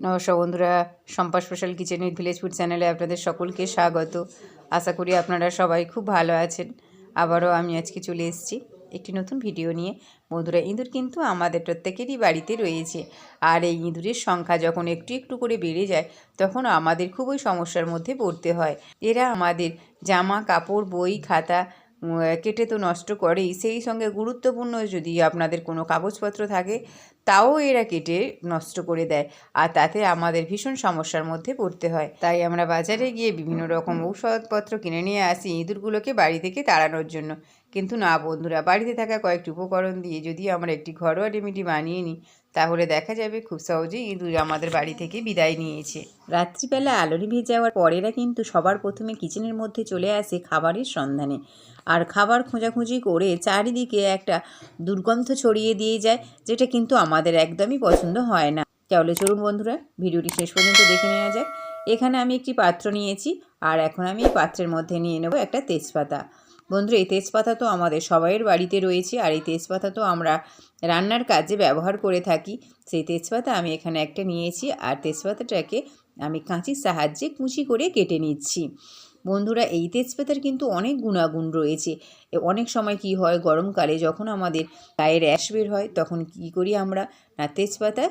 নমস্কার বন্ধুরা Sampa special kitchen with village food চ্যানেলে আপনাদের সকলকে স্বাগত। আশা করি আপনারা সবাই খুব ভালো আছেন। আবারও আমি আজকে চলে এসেছি একটি নতুন ভিডিও নিয়ে। বন্ধুরা, ইঁদুর কিন্তু আমাদের প্রত্যেকেরই বাড়িতে রয়েছে। আর এই ইঁদুরের সংখ্যা যখন একটু একটু করে বেড়ে যায়, তখন আমাদের খুবই সমস্যার মধ্যে পড়তে হয়। এরা আমাদের জামা, কাপড়, বই, খাতা কেটে তো নষ্ট করেই। সেই সঙ্গে গুরুত্বপূর্ণ যদি আপনাদের কোনো কাগজপত্র থাকে, তাও এরা কেটে নষ্ট করে দেয়। আর তাতে আমাদের ভীষণ সমস্যার মধ্যে পড়তে হয়। তাই আমরা বাজারে গিয়ে বিভিন্ন রকম ঔষধপত্র কিনে নিয়ে আসি ইঁদুরগুলোকে বাড়ি থেকে তাড়ানোর জন্য। কিন্তু না বন্ধুরা, বাড়িতে থাকা কয়েকটি উপকরণ দিয়ে যদি আমরা একটি ঘরোয়া রেমিডি বানিয়ে নিই, তাহলে দেখা যাবে খুব সহজেই ইঁদুর আমাদের বাড়ি থেকে বিদায় নিয়েছে। রাত্রিবেলা আলোরি ভেজে যাওয়ার পরেরা কিন্তু সবার প্রথমে কিচেনের মধ্যে চলে আসে খাবারের সন্ধানে। আর খাবার খোঁজাখুঁজি করে চারিদিকে একটা দুর্গন্ধ ছড়িয়ে দিয়ে যায়, যেটা কিন্তু আমাদের একদমই পছন্দ হয় না। তাহলে চলুন বন্ধুরা, ভিডিওটি শেষ পর্যন্ত দেখে নেওয়া যাক। এখানে আমি একটি পাত্র নিয়েছি, আর এখন আমি এই পাত্রের মধ্যে নিয়ে নেব একটা তেজপাতা। বন্ধুরা এই তেজপাতা তো আমাদের সবাইয়ের বাড়িতে রয়েছে, আর এই তেজপাতা তো আমরা রান্নার কাজে ব্যবহার করে থাকি। সেই তেজপাতা আমি এখানে একটা নিয়েছি, আর তেজপাতাটাকে আমি কাঁচির সাহায্যে কুচি করে কেটে নিচ্ছি। বন্ধুরা, এই তেজপাতার কিন্তু অনেক গুণাগুণ রয়েছে। অনেক সময় কি হয়, গরমকালে যখন আমাদের গায়ে র্যাশ বের হয়, তখন কি করি আমরা? না, তেজপাতা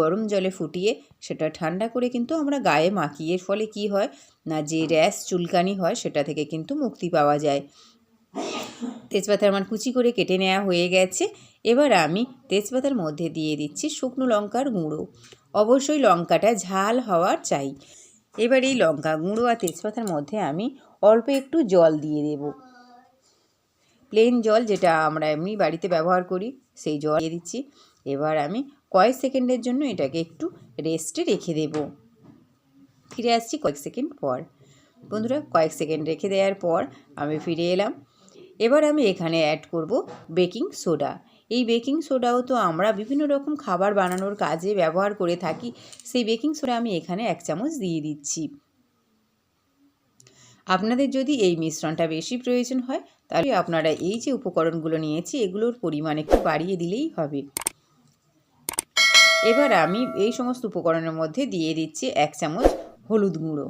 গরম জলে ফুটিয়ে সেটা ঠান্ডা করে কিন্তু আমরা গায়ে মাখি এর ফলে কি হয়? না, যে র্যাশ চুলকানি হয়, সেটা থেকে কিন্তু মুক্তি পাওয়া যায়। তেজপাতা আমার কুচি করে কেটে নেওয়া হয়ে গেছে। এবার আমি তেজপাতার মধ্যে দিয়ে দিচ্ছি শুকনো লঙ্কার গুঁড়ো। অবশ্যই লঙ্কাটা ঝাল হওয়ার চাই। এবার এই লঙ্কা গুঁড়ো আর তেজপাতার মধ্যে আমি অল্প একটু জল দিয়ে দেব। প্লেন জল যেটা আমরা এমনি বাড়িতে ব্যবহার করি, সেই জল দিয়ে দিচ্ছি। এবার আমি কয়েক সেকেন্ডের জন্য এটাকে একটু রেস্টে রেখে দেব। ফিরে আসছি কয়েক সেকেন্ড পর। বন্ধুরা, কয়েক সেকেন্ড রেখে দেওয়ার পর আমি ফিরে এলাম। এবার আমি এখানে অ্যাড করব বেকিং সোডা এই বেকিং সোডাও তো আমরা বিভিন্ন রকম খাবার বানানোর কাজে ব্যবহার করে থাকি, সেই বেকিং সোডা আমি এখানে এক চামচ দিয়ে দিচ্ছি। আপনাদের যদি এই মিশ্রণটা বেশি প্রয়োজন হয়, তাহলে আপনারা এই যে উপকরণগুলো নিয়েছি, এগুলোর পরিমাণ একটু বাড়িয়ে দিলেই হবে। এবার আমি এই সমস্ত উপকরণের মধ্যে দিয়ে দিচ্ছি এক চামচ হলুদ গুঁড়ো।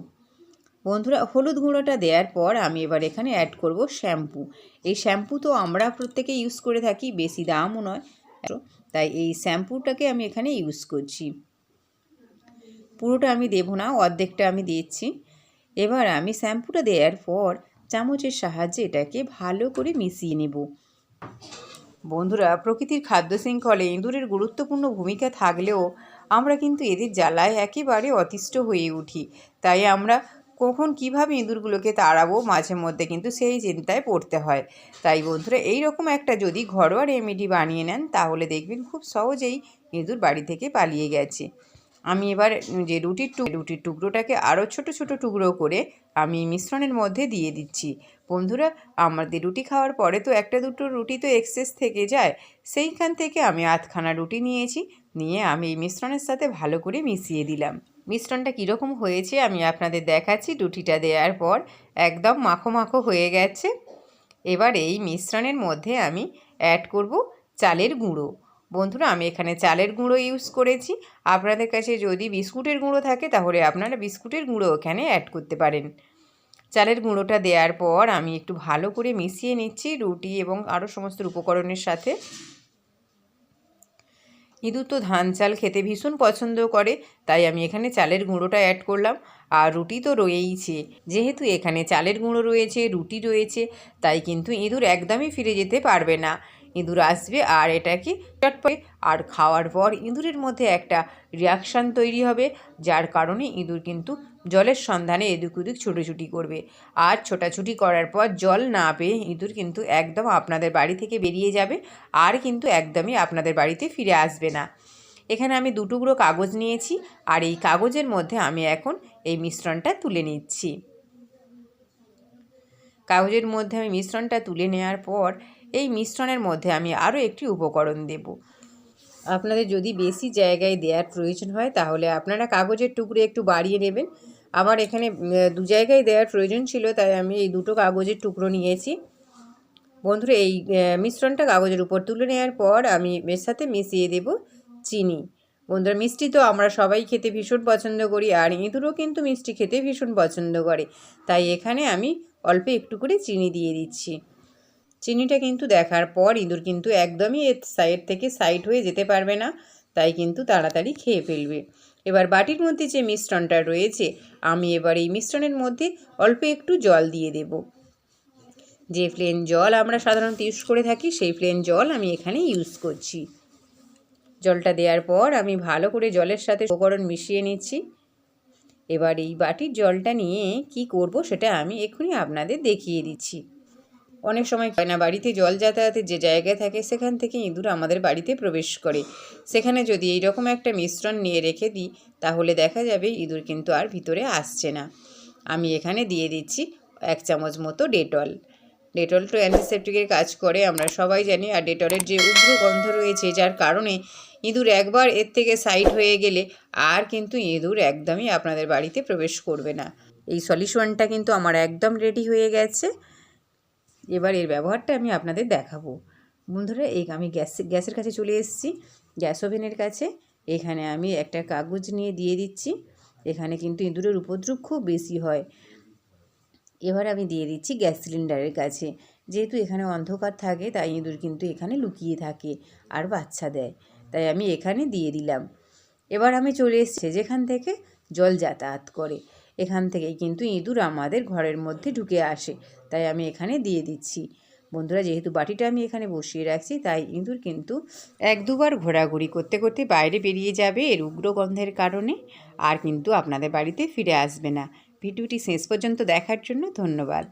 বন্ধুরা, হলুদ গুঁড়োটা দেওয়ার পর আমি এবার এখানে অ্যাড করব শ্যাম্পু এই শ্যাম্পু তো আমরা প্রত্যেকে ইউজ করে থাকি, বেশি দামও নয়। তাই এই শ্যাম্পুটাকে আমি এখানে ইউজ করছি। পুরোটা আমি দেবো না, অর্ধেকটা আমি দিচ্ছি এবার আমি শ্যাম্পুটা দেওয়ার পর চামচের সাহায্যে এটাকে ভালো করে মিশিয়ে নেব। বন্ধুরা, প্রকৃতির খাদ্য শৃঙ্খলে ইঁদুরের গুরুত্বপূর্ণ ভূমিকা থাকলেও আমরা কিন্তু এদের জ্বালায় একেবারে অতিষ্ঠ হয়ে উঠি। তাই আমরা কখন কীভাবে ইঁদুরগুলোকে তাড়াবো মাঝে মধ্যে কিন্তু সেই চিন্তায় পড়তে হয়। তাই বন্ধুরা এই রকম একটা যদি ঘরোয়া রেমেডি বানিয়ে নেন, তাহলে দেখবেন খুব সহজেই ইঁদুর বাড়ি থেকে পালিয়ে গেছে। আমি এবার যে রুটির টু রুটির টুকরোটাকে আরও ছোট ছোট টুকরো করে আমি মিশ্রণের মধ্যে দিয়ে দিচ্ছি। বন্ধুরা, আমাদের রুটি খাওয়ার পরে তো একটা দুটো রুটি তো এক্সেস থেকে যায়, সেইখান থেকে আমি আধখানা রুটি নিয়েছি, নিয়ে আমি এই মিশ্রণের সাথে ভালো করে মিশিয়ে দিলাম। মিশ্রণটা কীরকম হয়েছে আমি আপনাদের দেখাচ্ছি রুটিটা দেওয়ার পর একদম মাখো মাখো হয়ে গেছে। এবার এই মিশ্রণের মধ্যে আমি অ্যাড করব চালের গুঁড়ো। বন্ধুরা, আমি এখানে চালের গুঁড়ো ইউজ করেছি। আপনাদের কাছে যদি বিস্কুটের গুঁড়ো থাকে, তাহলে আপনারা বিস্কুটের গুঁড়ো এখানে অ্যাড করতে পারেন। চালের গুঁড়োটা দেওয়ার পর আমি একটু ভালো করে মিশিয়ে নিচ্ছি রুটি এবং আরও সমস্ত উপকরণের সাথে। ইঁদুর তো ধান চাল খেতে ভীষণ পছন্দ করে, তাই আমি এখানে চালের গুঁড়োটা অ্যাড করলাম। আর রুটি তো রয়েইছে, যেহেতু এখানে চালের গুঁড়ো রয়েছে, রুটি রয়েছে, তাই কিন্তু ইঁদুর একদমই ফিরে যেতে পারবে না। ইঁদুর আসবে আর এটাকে চটপটে, আর খাওয়ার পর ইঁদুরের মধ্যে একটা রিয়াকশান তৈরি হবে, যার কারণে ইঁদুর কিন্তু জলের সন্ধানে এদিক ওদিক ছুটোছুটি করবে। আর ছোটাছুটি করার পর জল না পেয়ে ইঁদুর কিন্তু একদম আপনাদের বাড়ি থেকে বেরিয়ে যাবে, আর কিন্তু একদমই আপনাদের বাড়িতে ফিরে আসবে না। এখানে আমি দুটুকরো কাগজ নিয়েছি, আর এই কাগজের মধ্যে আমি এখন এই মিশ্রণটা তুলে নিচ্ছি। কাগজের মধ্যে আমি মিশ্রণটা তুলে নেওয়ার পর এই মিশ্রণের মধ্যে আমি আরও একটি উপকরণ দেব। আপনাদের যদি বেশি জায়গায় দেওয়ার প্রয়োজন হয়, তাহলে আপনারা কাগজের টুকরো একটু বাড়িয়ে নেবেন। আমার এখানে দু জায়গায় দেওয়ার প্রয়োজন ছিল, তাই আমি এই দুটো কাগজের টুকরো নিয়েছি। বন্ধুরা, এই মিশ্রণটা কাগজের উপর তুলে নেওয়ার পর আমি এর সাথে মিশিয়ে দেব চিনি। বন্ধুরা, মিষ্টি তো আমরা সবাই খেতে ভীষণ পছন্দ করি, আর ইঁদুরও কিন্তু মিষ্টি খেতে ভীষণ পছন্দ করে। তাই এখানে আমি অল্প একটু করে চিনি দিয়ে দিচ্ছি। চিনিটা কিন্তু দেখার পর ইঁদুর কিন্তু একদমই এর সাইড থেকে সাইড হয়ে যেতে পারবে না, তাই কিন্তু তাড়াতাড়ি খেয়ে ফেলবে। এবার বাটির মধ্যে যে মিশ্রণটা রয়েছে, আমি এবার এই মিশ্রণের মধ্যে অল্প একটু জল দিয়ে দেব। যে প্লেন জল আমরা সাধারণত ইউজ করে থাকি, সেই প্লেন জল আমি এখানে ইউজ করছি। জলটা দেওয়ার পর আমি ভালো করে জলের সাথে উপকরণ মিশিয়ে নিচ্ছি। এবার এই বাটির জলটা নিয়ে কি করব সেটা আমি এক্ষুনি আপনাদের দেখিয়ে দিচ্ছি। অনেক সময় হয় না, বাড়িতে জল যাতায়াতের যে জায়গা থাকে সেখান থেকে ইঁদুর আমাদের বাড়িতে প্রবেশ করে। সেখানে যদি এই রকম একটা মিশ্রণ নিয়ে রেখে দিই, তাহলে দেখা যাবে ইঁদুর কিন্তু আর ভিতরে আসছে না। আমি এখানে দিয়ে দিচ্ছি এক চামচ মতো ডেটল। ডেটল তো অ্যান্টিসেপটিকের কাজ করে, আমরা সবাই জানি। আর ডেটলের যে উগ্র গন্ধ রয়েছে, যার কারণে ইঁদুর একবার এর থেকে সাইড হয়ে গেলে আর কিন্তু ইঁদুর একদমই আপনাদের বাড়িতে প্রবেশ করবে না। এই সলিউশনটা কিন্তু আমার একদম রেডি হয়ে গেছে। এবার এর ব্যবহারটা আমি আপনাদের দেখাবো। বন্ধুরা, এই আমি গ্যাস, গ্যাসের কাছে চলে এসেছি। গ্যাস ওভেনের কাছে। এখানে আমি একটা কাগজ নিয়ে দিয়ে দিচ্ছি। এখানে কিন্তু ইঁদুরের উপদ্রব খুব বেশি হয়। এবার আমি দিয়ে দিচ্ছি গ্যাস সিলিন্ডারের কাছে। যেহেতু এখানে অন্ধকার থাকে, তাই ইঁদুর কিন্তু এখানে লুকিয়ে থাকে আর বাচ্চা দেয়। তাই আমি এখানে দিয়ে দিলাম। এবার আমি চলে এসেছি যেখান থেকে জল যাতায়াত করে। এখান থেকেই কিন্তু ইঁদুর আমাদের ঘরের মধ্যে ঢুকে আসে। তাই আমি এখানে দিয়ে দিচ্ছি। বন্ধুরা, যেহেতু বাটিটা আমি এখানে বসিয়ে রাখছি, তাই ইঁদুর কিন্তু এক দুবার ঘোরাঘুরি করতে করতে বাইরে বেরিয়ে যাবে এর উগ্র গন্ধের কারণে আর কিন্তু আপনাদের বাড়িতে ফিরে আসবে না। ভিডিওটি শেষ পর্যন্ত দেখার জন্য ধন্যবাদ।